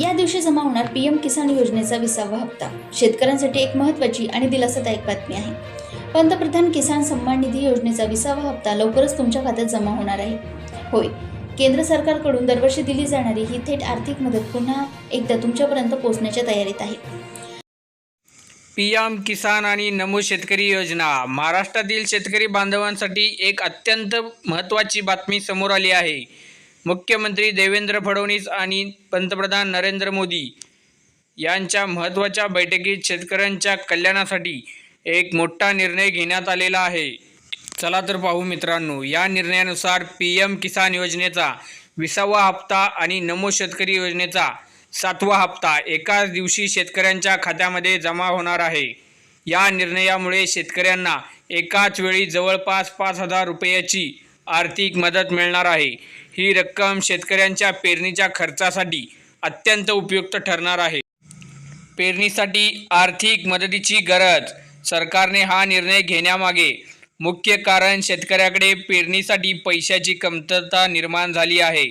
या दिवशी जमा होणार पीएम किसान योजनेचा विसावा हप्ता. शेतकऱ्यांसाठी एक महत्त्वाची आणि दिलासादायक बातमी आहे. पंतप्रधान किसान सन्मान निधी योजनेचा विसावा हप्ता लवकरच तुमच्या खात्यात जमा होणार आहे. होय केंद्र सरकारकडून दरवर्षी दिली जाणारी ही थेट आर्थिक मदत पुन्हा एकदा तुमच्यापर्यंत पोहोचण्याच्या तयारीत आहे. पी एम किसान आणि नमो शेतकरी योजना. महाराष्ट्रातील शेतकरी बांधवांसाठी एक अत्यंत महत्त्वाची बातमी समोर आली आहे. मुख्यमंत्री देवेंद्र फडणवीस आणि पंतप्रधान नरेंद्र मोदी यांच्या महत्त्वाच्या बैठकीत शेतकऱ्यांच्या कल्याणासाठी एक मोठा निर्णय घेण्यात आलेला आहे. चला तर पाहू मित्रांनो या निर्णयानुसार पी एम किसान योजनेचा विसावा हप्ता आणि नमो शेतकरी योजनेचा सातवा हप्ता एकाच दिवशी शेतकऱ्यांच्या खात्यामध्ये जमा होणार आहे. या निर्णयामुळे शेतकऱ्यांना एकाच वेळी जवळपास पाच हजार रुपयाची आर्थिक मदत मिळणार आहे. ही रक्कम शेतकऱ्यांच्या पेरणीच्या खर्चासाठी अत्यंत उपयुक्त ठरणार आहे. पेरणीसाठी आर्थिक मदतीची गरज सरकारने हा निर्णय घेण्यामागे मुख्य कारण शेतकऱ्याकडे पेरणीसाठी पैशाची कमतरता निर्माण झाली आहे.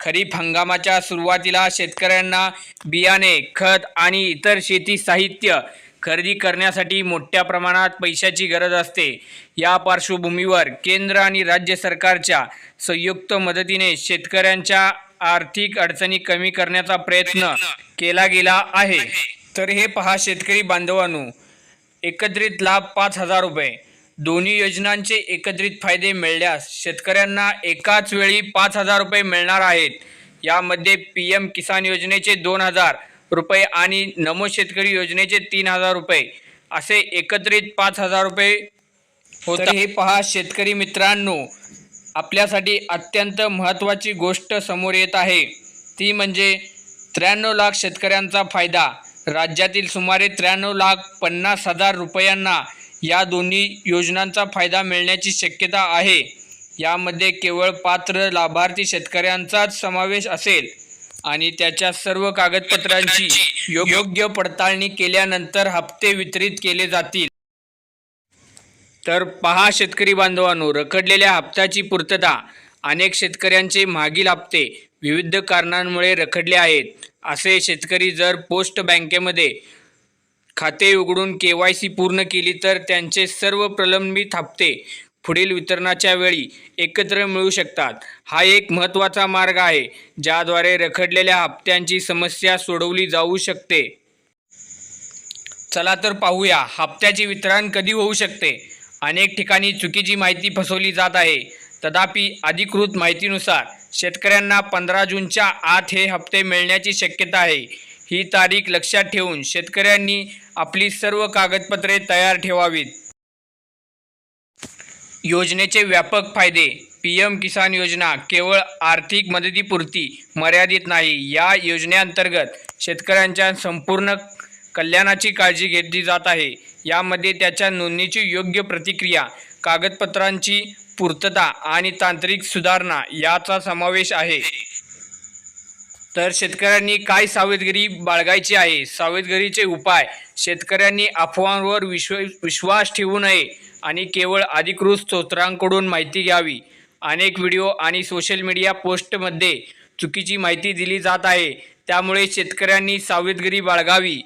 खरीप हंगामाच्या सुरुवातीला शेतकऱ्यांना बियाणे खत आणि इतर शेती साहित्य खरेदी करण्यासाठी मोठ्या प्रमाणात पैशाची गरज असते. या पार्श्वभूमीवर केंद्र आणि राज्य सरकारच्या संयुक्त मदतीने शेतकऱ्यांच्या आर्थिक अडचणी कमी करण्याचा प्रयत्न केला गेला आहे. तर हे पहा शेतकरी बांधवांनो एकत्रित लाभ पाच हजार रुपये. दोन्ही योजनांचे एकत्रित फायदे मिळल्यास शेतकऱ्यांना एकाच वेळी पाच हजार रुपये मिळणार आहेत. यामध्ये पी एम किसान योजनेचे दोन हजार रुपये आणि नमो शेतकरी योजनेचे तीन हजार रुपये असे एकत्रित पाच हजार रुपये होते हे पहा शेतकरी मित्रांनो आपल्यासाठी अत्यंत महत्त्वाची गोष्ट समोर येत आहे. ती म्हणजे त्र्याण्णव लाख शेतकऱ्यांचा फायदा. राज्यातील सुमारे त्र्याण्णव लाख पन्नास हजार रुपयांना या दोन्ही योजनांचा फायदा मिळण्याची शक्यता आहे. यामध्ये केवळ पात्र लाभार्थी शेतकऱ्यांचाच समावेश असेल. आणि त्याच्या सर्व कागदपत्रांची योग्य पडताळणी केल्यानंतर हप्ते वितरित केले जातील. तर पहा शेतकरी बांधवांनो रखडलेल्या हप्त्याची पूर्तता. अनेक शेतकऱ्यांचे मागील हप्ते विविध कारणांमुळे रखडले आहेत. असे शेतकरी जर पोस्ट बँकेमध्ये खाते उघडून के वाय सी पूर्ण केली तर त्यांचे सर्व प्रलंबित हप्ते पुढील वितरणाच्या वेळी एकत्र मिळू शकतात. हा एक महत्त्वाचा मार्ग आहे ज्याद्वारे रखडलेल्या हप्त्यांची समस्या सोडवली जाऊ शकते. चला तर पाहूया हप्त्याचे वितरण कधी होऊ शकते? अनेक ठिकाणी चुकीची माहिती फसवली जात आहे. तथापि अधिकृत माहितीनुसार शेतकऱ्यांना पंधरा जूनच्या आत हे हप्ते मिळण्याची शक्यता आहे. ही तारीख लक्षात ठेवून शेतकऱ्यांनी आपली सर्व कागदपत्रे तयार ठेवावीत. योजनेचे व्यापक फायदे. पी एम किसान योजना केवळ आर्थिक मदतीपुरती मर्यादित नाही. या योजनेअंतर्गत शेतकऱ्यांच्या संपूर्ण कल्याणाची काळजी घेतली जात आहे. यामध्ये त्याच्या नोंदणीची योग्य प्रतिक्रिया कागदपत्रांची पूर्तता आणि तांत्रिक सुधारणा याचा समावेश आहे. तर शेतकऱ्यांनी काय सावधगिरी बाळगायची आहे? सावधगिरीचे उपाय शेतकऱ्यांनी अफवांवर विश्व विश्वास ठेवू नये. आणि केवळ अधिकृत स्तोत्रांकडून माहिती घ्यावी. अनेक व्हिडिओ आणि सोशल मीडिया पोस्टमध्ये चुकीची माहिती दिली जात आहे. त्यामुळे शेतकऱ्यांनी सावधगिरी बाळगावी.